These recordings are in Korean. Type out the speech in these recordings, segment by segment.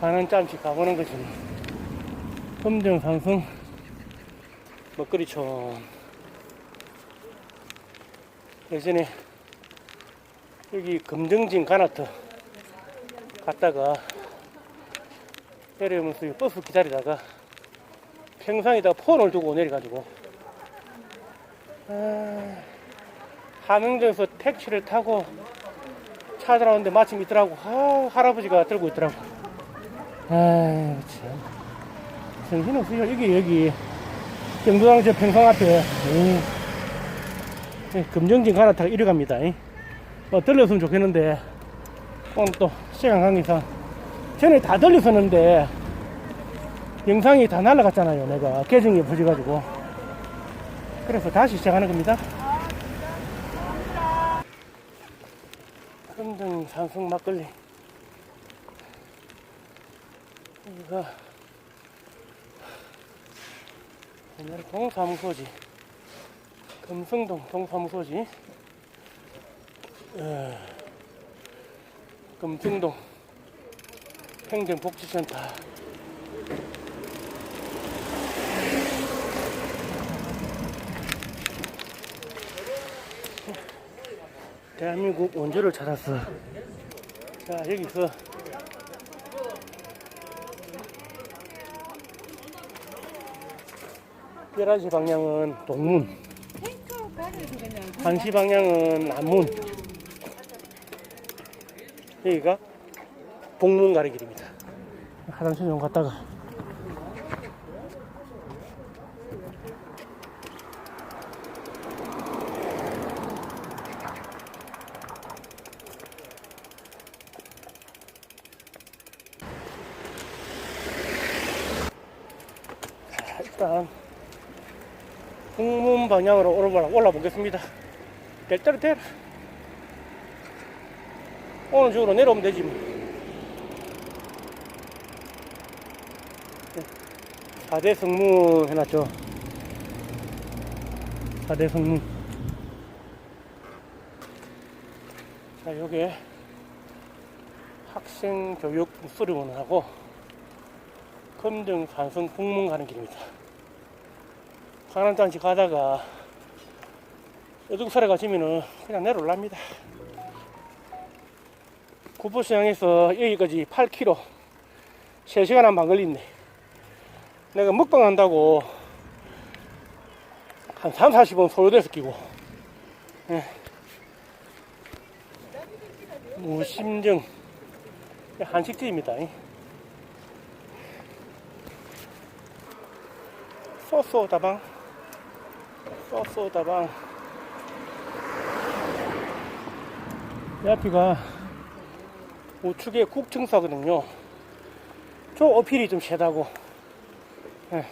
가는 짬씩 가보는 거지. 금정 상승 먹거리촌. 예전에 여기 금정진 가나트 갔다가 내려오면서 이 버스 기다리다가 평상에다 폰을 두고 내려가지고 아, 함흥정에서 택시를 타고 찾아나오는데 마침 있더라고 아, 할아버지가 들고 있더라고 아유 참 정신없어요 여기 여기 경도당 저 평상 앞에 음. 예, 금정진 가나타가 이리 갑니다 이. 뭐 들렸으면 좋겠는데 오늘 또 시간 관계상. 전에 다 들렸었는데 영상이 다 날라갔잖아요 내가. 계정이 부져가지고. 그래서 다시 시작하는 겁니다. 금등 산성 막걸리 여기가 옛날 동사무소지. 금성동 동사무소지. 어, 금정동 행정복지센터. 대한민국 원조를 찾았어 자 여기서 열한시 방향은 동문 한시 방향은 남문. 여기가 복문 가는 길입니다. 화장실 좀 갔다가. 자, 일단 북문 방향으로 올라, 올라 보겠습니다. 될 대로 되라. 오늘 쪽으로 내려오면 되지 뭐. 4대 성문 해놨죠. 4대 성문 자 요게 학생 교육 수리원하고 금등 산성 북문 가는 길입니다 강남 단지 가다가 어둑사에 가시면은 그냥 내려올랍니다. 구포시장에서 여기까지 8km 3시간 한 반 걸린네 내가 먹방 한다고 한 3, 40분 소요돼서 끼고. 예. 무심정 한식집입니다. 소소 다방 다방 이 앞이가 우측에 국증사거든요. 저 어필이 좀 세다고. 예.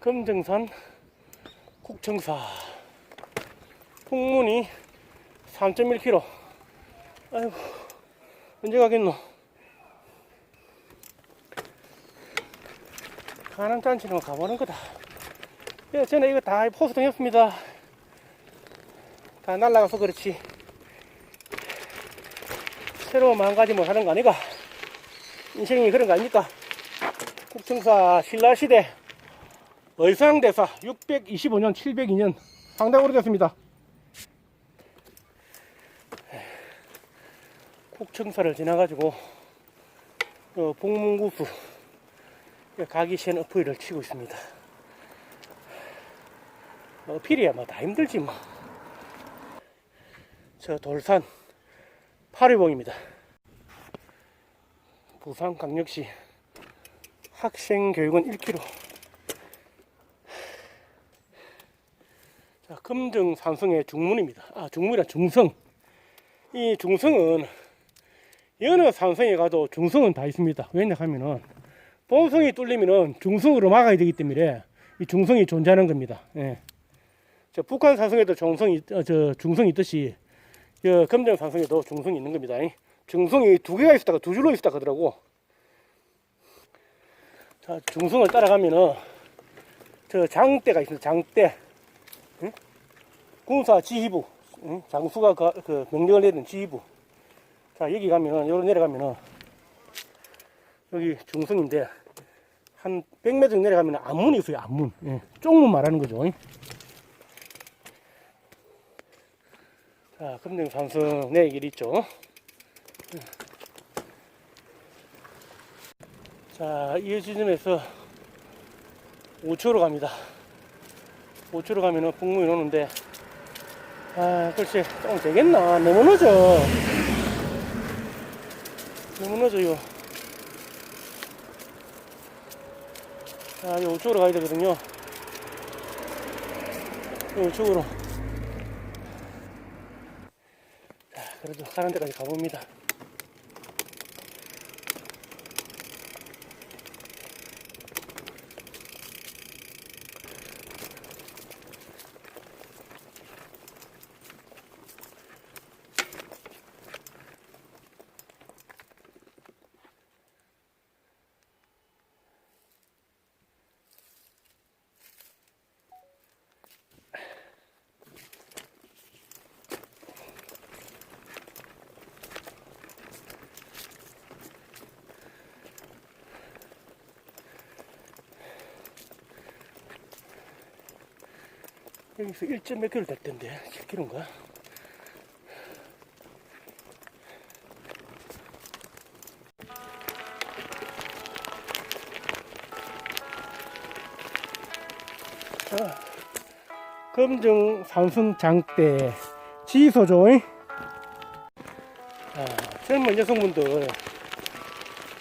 금정산 국청사 풍문이 3.1km 아이고 언제 가겠노 가랑단지로 가보는 거다 예, 저는 이거 다 포스팅 했습니다. 다 날라가서 그렇지. 새로 망가지면 하는 거 아니가? 인생이 그런 거 아닙니까? 국청사 신라시대 의상대사 625년 702년 상당 오래됐습니다. 국청사를 지나가지고 어, 복문구수 가기 시엔 어프이를 치고 있습니다. 어필이야 뭐 다 힘들지 뭐. 저 돌산 파리봉입니다. 부산광역시 학생 교육원 1km. 자, 금등 산성의 중문입니다. 아, 중문이라 중성. 이 중성은 여느 산성에 가도 중성은 다 있습니다. 왜냐 하면은 본성이 뚫리면은 중성으로 막아야 되기 때문에 이 중성이 존재하는 겁니다. 예. 저 북한 산성에도 중성이 어, 저 중성이 있듯이 저 금정 산성에도 중성이 있는 겁니다. 중성이 두 개가 있었다가 두 줄로 있었다 하더라고. 자 중성을 따라가면은 저 장대가 있습니다. 장대. 응? 군사 지휘부, 응? 장수가 그, 그 명령을 내리는 지휘부. 자, 여기 가면은, 여기로 내려가면은, 여기 중성인데, 한 100m 정도 내려가면 안문이 있어요, 안문. 예. 쪽문 말하는 거죠. 응? 자, 금능 산성 내길 있죠. 자, 이 지점에서 5초로 갑니다. 5초로 가면은 북무이 오는데, 아, 글쎄, 조금 되겠나? 너무 늦어. 너무 늦어요. 자, 이 5쪽으로 가야 되거든요. 이 5쪽으로. 자, 그래도 가는 데까지 가봅니다. 여기서 1점 몇 킬로 될 텐데, 7킬로인가? 자, 검정 산성 장대 지소죠. 자, 젊은 여성분들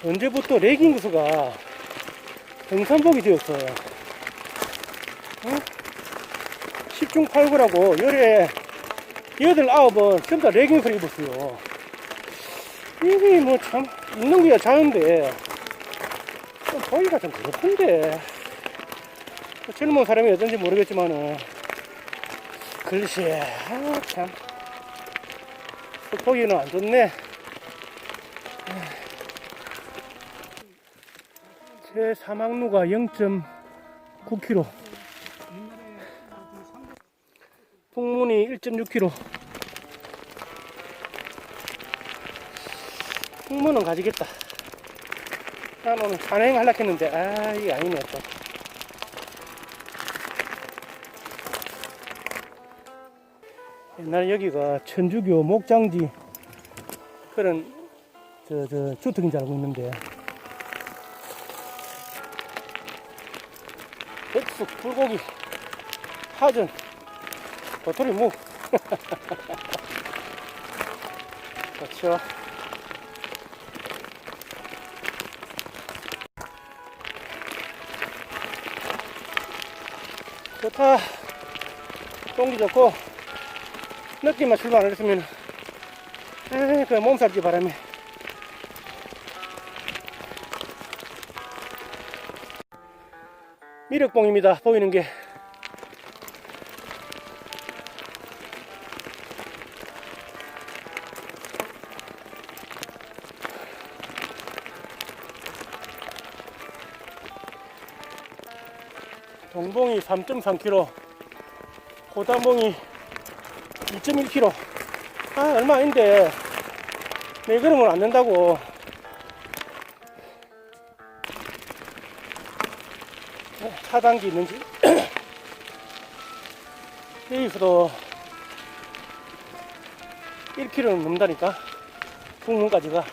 언제부터 레깅스가 등산복이 되었어요. 응? 10중 8구라고 열에 여덟 아홉은 전부 다 레깅스를 입었어요. 이게 뭐 참 입는 게야 자는데 좀 보기가 좀 그렇던데 뭐 젊은 사람이 어떤지 모르겠지만은 글쎄 아참 보기는 안 좋네. 제 사막루가 0.9km 풍문이 1.6km. 풍문은 가지겠다. 난 오늘 산행 하려고 했는데, 아, 이게 아니네, 또. 옛날에 여기가 천주교 목장지 그런 저, 저 주택인 줄 알고 있는데 백숙, 불고기, 파전, 도토리 무. 그렇죠. 좋다. 공기 좋고, 늦게만 출발 안 했으면, 에이, 그 몸살기 바람에. 미륵봉입니다. 보이는 게. 동봉이 3.3km, 고담봉이 2.1km. 아, 얼마 아닌데, 네 걸음은 안 된다고. 어, 차단기 있는지. 여기서도 1km는 넘다니까. 북문까지가.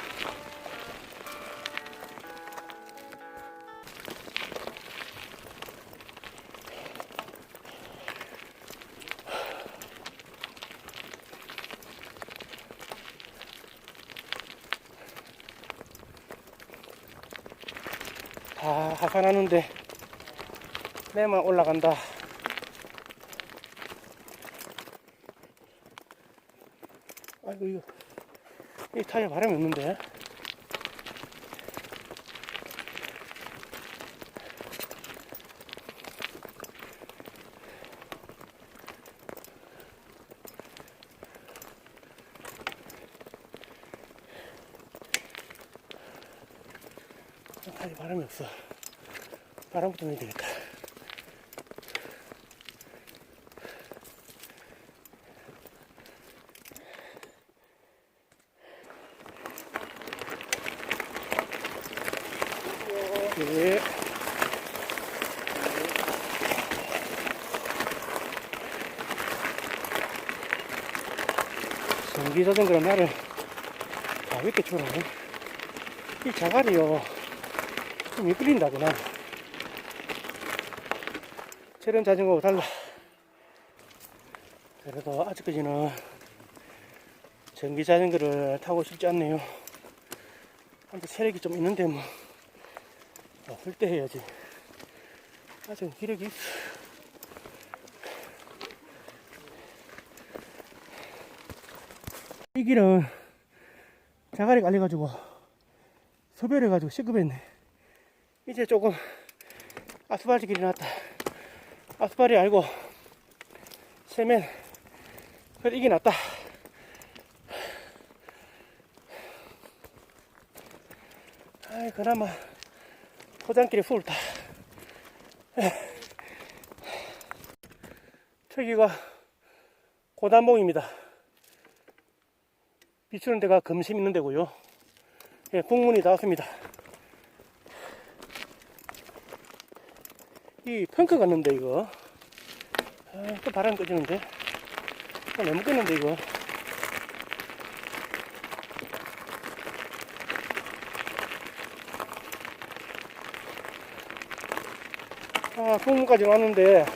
하산하는데 내만 올라간다. 아이고 이거 이 타이어 바람이 없는데. 타이어 바람이 없어. 바람 붙으면 되니까. 예. 전기 자전거 나를 다 아, 이렇게 쳐라. 이 자갈이요. 좀 이끌린다구나. 저런 자전거하고 달라. 그래도 아직까지는 전기 자전거를 타고 싶지 않네요. 한데 세력이 좀 있는데 뭐, 없을 때 해야지. 아직 기력이 있어. 이 길은 자갈이 깔려가지고 소별해가지고 시급했네. 이제 조금 아스팔트 길이 났다. 아스팔이 알고 세면 그래 이게 낫다. 아이 그나마 포장길이 풀다. 저기가 고단봉입니다. 비추는 데가 금심 있는 데고요. 예, 풍문이 나왔습니다. 이 펑크 갔는데 이거. 아, 또 바람 꺼지는데. 또 내먹겠는데 이거. 아, 풍문까지 왔는데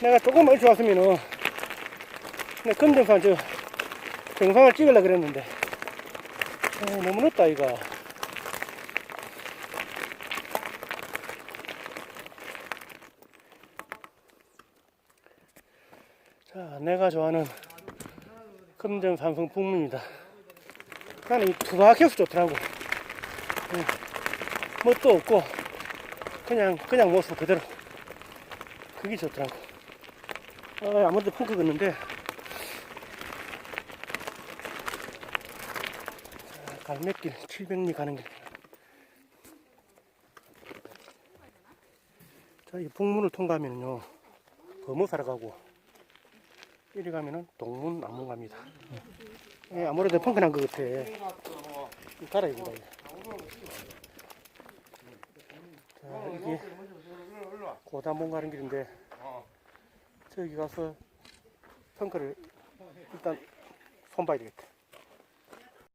내가 조금 일찍 왔으면은 내 금정산 저 정상을 찍으려 그랬는데 아, 너무 늦다 이거 자 내가 좋아하는 금정 삼성 풍문입니다. 나는 이 투박해서 좋더라고. 예, 뭣도 없고 그냥 그냥 모습 그대로. 그게 좋더라고. 아, 아무래도 펑크 걷는데. 갈매길 700리 가는 길. 자, 이 북문을 통과하면요, 범어사로 가고, 이리 가면은 동문 남문 갑니다. 예, 아무래도 펑크난 것 같아. 이 가라, 이거. 자, 이게 고단문 가는 길인데, 저기 가서 펑크를 일단 손봐야 되겠다.